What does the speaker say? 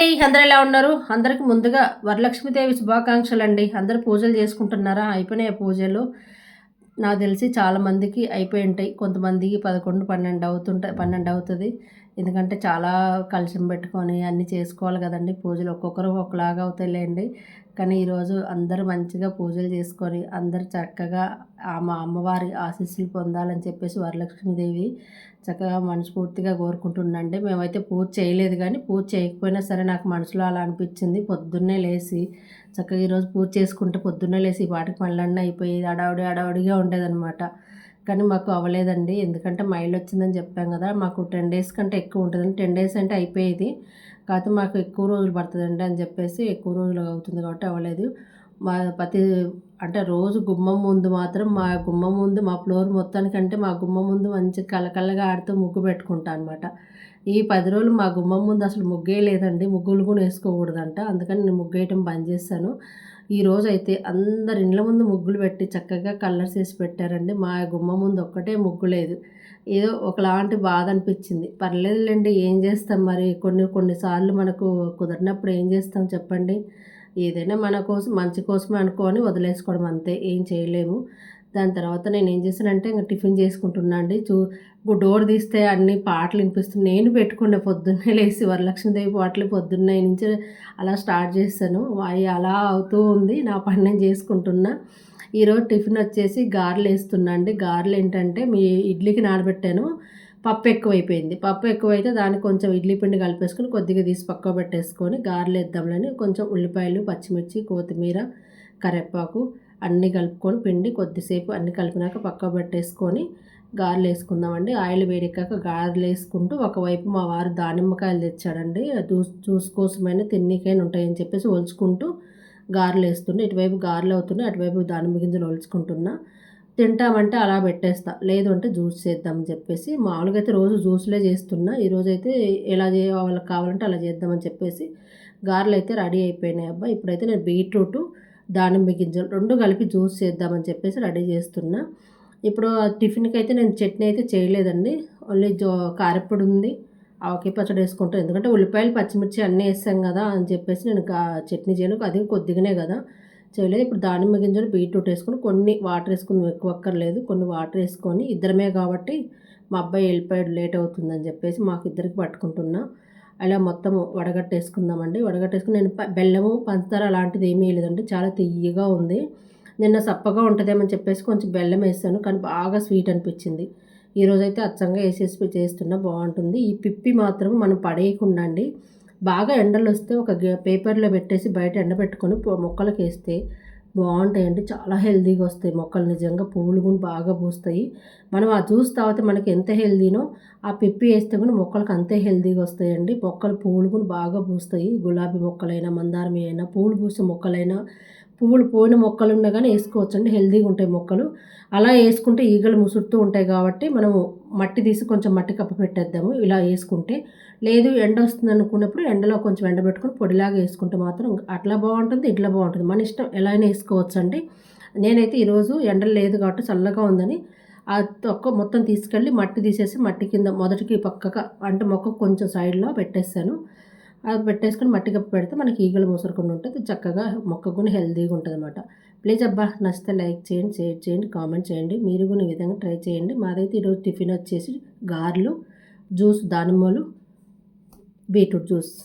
అందరు ఎలా ఉన్నారు? అందరికి ముందుగా వరలక్ష్మీదేవి శుభాకాంక్షలు అండి అందరు పూజలు చేసుకుంటున్నారా? అయిపోయినాయి పూజలు? నాకు తెలిసి చాలామందికి అయిపోయి ఉంటాయి. కొంతమందికి పదకొండు పన్నెండు అవుతుంటాయి పన్నెండు అవుతుంది. ఎందుకంటే చాలా కలిసి పెట్టుకొని అన్నీ చేసుకోవాలి కదండి. పూజలు ఒక్కొక్కరు ఒకలాగా అవుతాయిలేండి. కానీ ఈరోజు అందరూ మంచిగా పూజలు చేసుకొని అందరు చక్కగా మా అమ్మవారి ఆశీస్సులు పొందాలని చెప్పేసి వరలక్ష్మీదేవి చక్కగా మనస్ఫూర్తిగా కోరుకుంటుండండి మేమైతే పూజ చేయలేదు కానీ పూజ చేయకపోయినా సరే నాకు మనసులో అలా అనిపించింది. పొద్దున్నే లేచి చక్కగా ఈరోజు పూజ చేసుకుంటే పొద్దున్నే లేచి వాటికి పనులన్నీ అయిపోయి అడావుడి అడావుడిగా ఉండేదన్నమాట. కానీ మాకు అవ్వలేదండి. ఎందుకంటే మైల్ వచ్చిందని చెప్పాం కదా మాకు టెన్ డేస్ కంటే ఎక్కువ ఉంటుందండి. టెన్ డేస్ అంటే అయిపోయేది. కాకపోతే మాకు ఎక్కువ రోజులు పడుతుందండి అని చెప్పేసి ఎక్కువ రోజులు అవుతుంది కాబట్టి అవ్వలేదు. మా ప్రతి అంటే రోజు గుమ్మం ముందు మాత్రం మా గుమ్మం ముందు మా ఫ్లోర్ మొత్తానికంటే మా గుమ్మం ముందు మంచి కలకలగా ఆడుతూ ముగ్గు పెట్టుకుంటా అనమాట ఈ పది రోజులు మా గుమ్మం ముందు అసలు ముగ్గే లేదండి. ముగ్గులు కూడా వేసుకోకూడదంట. అందుకని నేను ముగ్గు వేయటం బంద్ చేశాను. ఈ రోజు అయితే అందరి ఇండ్ల ముందు ముగ్గులు పెట్టి చక్కగా కలర్స్ వేసి పెట్టారండి. మా గుమ్మ ముందు ఒక్కటే ముగ్గు లేదు. ఏదో ఒకలాంటి బాధ అనిపించింది. పర్లేదులేండి ఏం చేస్తాం మరి? కొన్ని కొన్నిసార్లు మనకు కుదిరినప్పుడు ఏం చేస్తాం చెప్పండి? ఏదైనా మన కోసం మంచి కోసమే అనుకోని వదిలేసుకోవడం అంతే. ఏం చేయలేము. దాని తర్వాత నేను ఏం చేశానంటే ఇంకా టిఫిన్ చేసుకుంటున్నా అండి. చూ డోర్ తీస్తే అన్ని పాటలు వినిపిస్తున్నాయి నేను పెట్టుకునే పొద్దున్నే లేచి వరలక్ష్మీదేవి పాటలు పొద్దున్నే నుంచి అలా స్టార్ట్ చేస్తాను అవి అలా అవుతూ ఉంది నా పని నేను చేసుకుంటున్నా. ఈరోజు టిఫిన్ వచ్చేసి గారెలు వేస్తున్నా అండి. గారెలు ఏంటంటే మీ ఇడ్లీకి నానబెట్టాను. పప్పు ఎక్కువైపోయింది. పప్పు ఎక్కువైతే దానికి కొంచెం ఇడ్లీ పిండి కలిపేసుకొని కొద్దిగా తీసి పక్క పెట్టేసుకొని గారెలు వేద్దాంలని కొంచెం ఉల్లిపాయలు పచ్చిమిర్చి కొత్తిమీర కరివేపాకు అన్నీ కలుపుకొని పిండి కొద్దిసేపు అన్నీ కలిపినాక పక్క పెట్టేసుకొని గారెలు వేసుకుందామండి. ఆయిల్ వేడెక్కాక గారెలు వేసుకుంటూ ఒకవైపు మా వారు దానిమ్మకాయలు తెచ్చాడండి. జ్యూస్ జ్యూస్ కోసమైనా తిన్నికైనా ఉంటాయని చెప్పేసి ఒలుచుకుంటూ గారెలు వేస్తుండే ఇటువైపు గారెలు అవుతున్నాయి అటువైపు దానిమ్మ గింజలు ఒలుచుకుంటున్నా. తింటామంటే అలా పెట్టేస్తా. లేదు అంటే జ్యూస్ చేద్దామని చెప్పేసి మామూలుగా అయితే రోజు జ్యూస్లే చేస్తున్నా. ఈరోజు అయితే ఎలా చేయ వాళ్ళకి కావాలంటే అలా చేద్దామని చెప్పేసి గారెలు అయితే రెడీ అయిపోయినాయి అబ్బా. ఇప్పుడైతే నేను బీట్రూటు దానిమ్మ గింజలు రెండు కలిపి జ్యూస్ చేద్దామని చెప్పేసి రెడీ చేస్తున్నా. ఇప్పుడు టిఫిన్కి అయితే నేను చట్నీ అయితే చేయలేదండి. ఓన్లీ జో కారపొడి ఉంది ఆవకాయ పచ్చడి వేసుకుంటాను ఎందుకంటే ఉల్లిపాయలు పచ్చిమిర్చి అన్నీ వేస్తాం కదా అని చెప్పేసి నేను చట్నీ చేయను. అది కొద్దిగానే కదా చేయలేదు. ఇప్పుడు దానిమ్మ గింజలు బీట్రూట్ వేసుకొని కొన్ని వాటర్ వేసుకుని ఎక్కువ అక్కర్లేదు. కొన్ని వాటర్ వేసుకొని ఇద్దరమే కాబట్టి మా అబ్బాయి వెళ్ళిపోయాడు లేట్ అవుతుందని చెప్పేసి మాకు ఇద్దరికి పట్టుకుంటున్నా. అలా మొత్తం వడగట్టేసుకుందామండి. వడగట్టేసుకుని నేను బెల్లము పంచదార అలాంటిది ఏమీ లేదండి చాలా తియ్యగా ఉంది. నిన్న సప్పగా ఉంటుందేమని చెప్పేసి కొంచెం బెల్లం వేసాను. కానీ బాగా స్వీట్ అనిపించింది. ఈరోజైతే అచ్చంగా వేసేసి చేస్తున్నా బాగుంటుంది. ఈ పిప్పి మాత్రం మనం పడేయకుండా అండి బాగా ఎండలు వస్తే ఒక పేపర్లో పెట్టేసి బయట ఎండబెట్టుకొని మొక్కలకు వేస్తే బాగుంటాయండి. చాలా హెల్దీగా వస్తాయి మొక్కలు. నిజంగా పువ్వులు కూడా బాగా పూస్తాయి. మనం ఆ జ్యూస్ తాగితే మనకి ఎంత హెల్దీనో ఆ పిప్పి వేస్తే కూడా మొక్కలకు అంతే హెల్దీగా వస్తాయండి. మొక్కలు పువ్వులు కూడా బాగా పూస్తాయి. గులాబీ మొక్కలైనా మందారమి అయినా పువ్వులు పూసే మొక్కలైనా పువ్వులు పోయిన మొక్కలు ఉన్నా కానీ వేసుకోవచ్చండి. హెల్దీగా ఉంటాయి మొక్కలు. అలా వేసుకుంటే ఈగలు ముసురుతూ ఉంటాయి కాబట్టి మనము మట్టి తీసి కొంచెం మట్టి కప్ప పెట్టేద్దాము ఇలా వేసుకుంటే. లేదు ఎండ వస్తుంది అనుకున్నప్పుడు ఎండలో కొంచెం ఎండబెట్టుకుని పొడిలాగా వేసుకుంటే మాత్రం అట్లా బాగుంటుంది ఇట్లా బాగుంటుంది. మన ఇష్టం ఎలా అయినా వేసుకోవచ్చండి. నేనైతే ఈరోజు ఎండలు లేదు కాబట్టి చల్లగా ఉందని ఆ తొక్క మొత్తం తీసుకెళ్ళి మట్టి తీసేసి మట్టి కింద మొదటికి పక్కగా అంటే మొక్క కొంచెం సైడ్లో పెట్టేస్తాను. అది పెట్టేసుకొని మట్టి కప్పు పెడితే మనకి ఈగలు మూసరకుండా ఉంటుంది. చక్కగా మొక్క కూడా హెల్తీగా ఉంటుంది అనమాట ప్లీజ్ అబ్బా నచ్చితే లైక్ చేయండి షేర్ చేయండి కామెంట్ చేయండి. మీరు కూడా ఈ విధంగా ట్రై చేయండి. మాదైతే ఈరోజు టిఫిన్ వచ్చేసి గారెలు జ్యూస్ దానిమ్మలు బీట్రూట్ జ్యూస్.